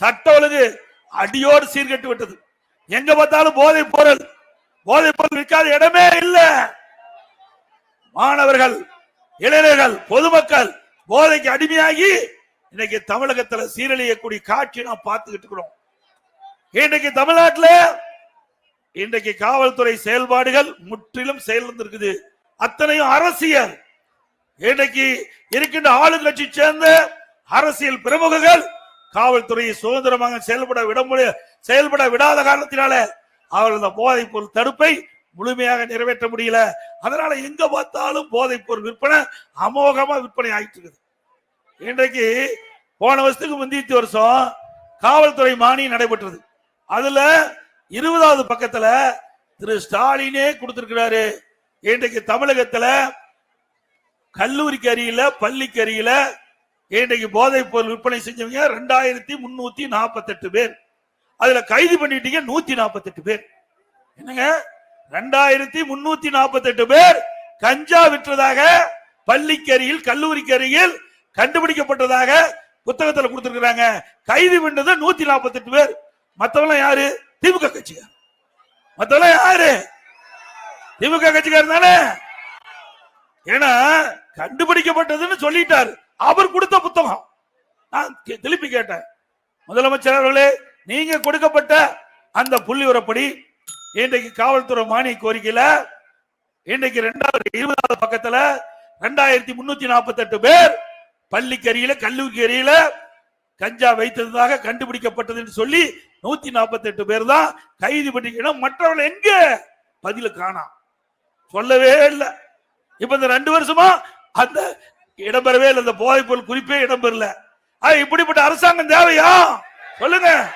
சட்ட ஒழுங்கு அடியோடு சீர்கெட்டு விட்டது. எங்க பார்த்தாலும் போதை பொருள் போதை பொருள் விற்காத இடமே இல்லை. மாணவர்கள் இளைஞர்கள் பொதுமக்கள் போதைக்கு அடிமையாகி இன்னைக்கு தமிழகத்துல சீரழியக்கூடிய காட்சி நாம் பார்த்துக்கிட்டு இருக்கிறோம். இன்னைக்கு தமிழ்நாட்டுல இன்றைக்கு காவல்துறை செயல்பாடுகள் முற்றிலும் செயலிழந்திருக்குது. அத்தனையும் அரசியல். இன்றைக்கு இருக்கின்ற ஆளுங்கட்சி சேர்ந்த அரசியல் பிரமுகர்கள் காவல்துறையை சுதந்திரமாக செயல்பட விட முடிய செயல்பட விடாத காரணத்தினால அவர்கள் இந்த போதைப் பொருள் தடுப்பை முழுமையாக நிறைவேற்ற முடியல. அதனால எங்க பார்த்தாலும் போதைப் பொருள் விற்பனை அமோகமா விற்பனை ஆயிட்டு இருக்குது இன்றைக்கு போன வருஷத்துக்கு முந்தியத்து வருஷம் காவல்துறை மானியம் நடைபெற்றது. அதுல இருபதாவது பக்கத்துல திரு ஸ்டாலினே கொடுத்திருக்கிறாரு. இன்றைக்கு தமிழகத்துல கல்லூரிக்கு அருகில பள்ளிக்கு அருகில இன்றைக்கு போதைப் பொருள் விற்பனை செஞ்சவங்க ரெண்டாயிரத்தி முன்னூத்தி நாற்பத்தெட்டு பேர். அதுல கைது பண்ணிட்டீங்க நூத்தி நாற்பத்தெட்டு பேர். என்னங்க? ரெண்டாயிரத்தி முன்னூத்தி நாற்பத்தெட்டு பேர் கஞ்சா விற்றதாக பள்ளிக்கு அருகில் கல்லூரிக்கு அருகில் கண்டுபிடிக்கப்பட்டதாக புத்தகத்துல கொடுத்திருக்கிறாங்க. கைது பண்ணது நூத்தி நாற்பத்தெட்டு பேர். மத்தவங்க யாரு? திமுக கட்சிக்கார் மத்தவங்க யாரு? திமுக கட்சிக்காரர் தானே. ஏன்னா கண்டுபிடிக்கப்பட்டதுன்னு சொல்லிட்டாரு. அவர் கொடுத்த புத்தகம். நான் திருப்பி கேட்டேன். முதலமைச்சர் அவர்களே நீங்க கொடுக்கப்பட்ட அந்த புள்ளி உரப்படி இன்றைக்கு காவல்துறை மானிய கோரிக்கையில இன்றைக்கு ரெண்டாவது இருபதாவது பக்கத்துல ரெண்டாயிரத்தி முன்னூத்தி நாற்பத்தி பேர் பள்ளிக்கரியில அருகில கஞ்சா வைத்ததாக கண்டுபிடிக்கப்பட்டது என்று சொல்லி நூத்தி நாற்பத்தி பேர் தான் கைது பண்ணிக்கணும் மற்றவர்கள் எங்க? பதில காணாம் சொல்லவே இல்லை. இப்ப இந்த ரெண்டு வருஷமா அந்த இடம்பெறவே இல்லை. இந்த போதைப்பொருள் குறிப்பே இடம்பெறல. இப்படிப்பட்ட அரசாங்கம் தேவையா? சொல்லுங்க.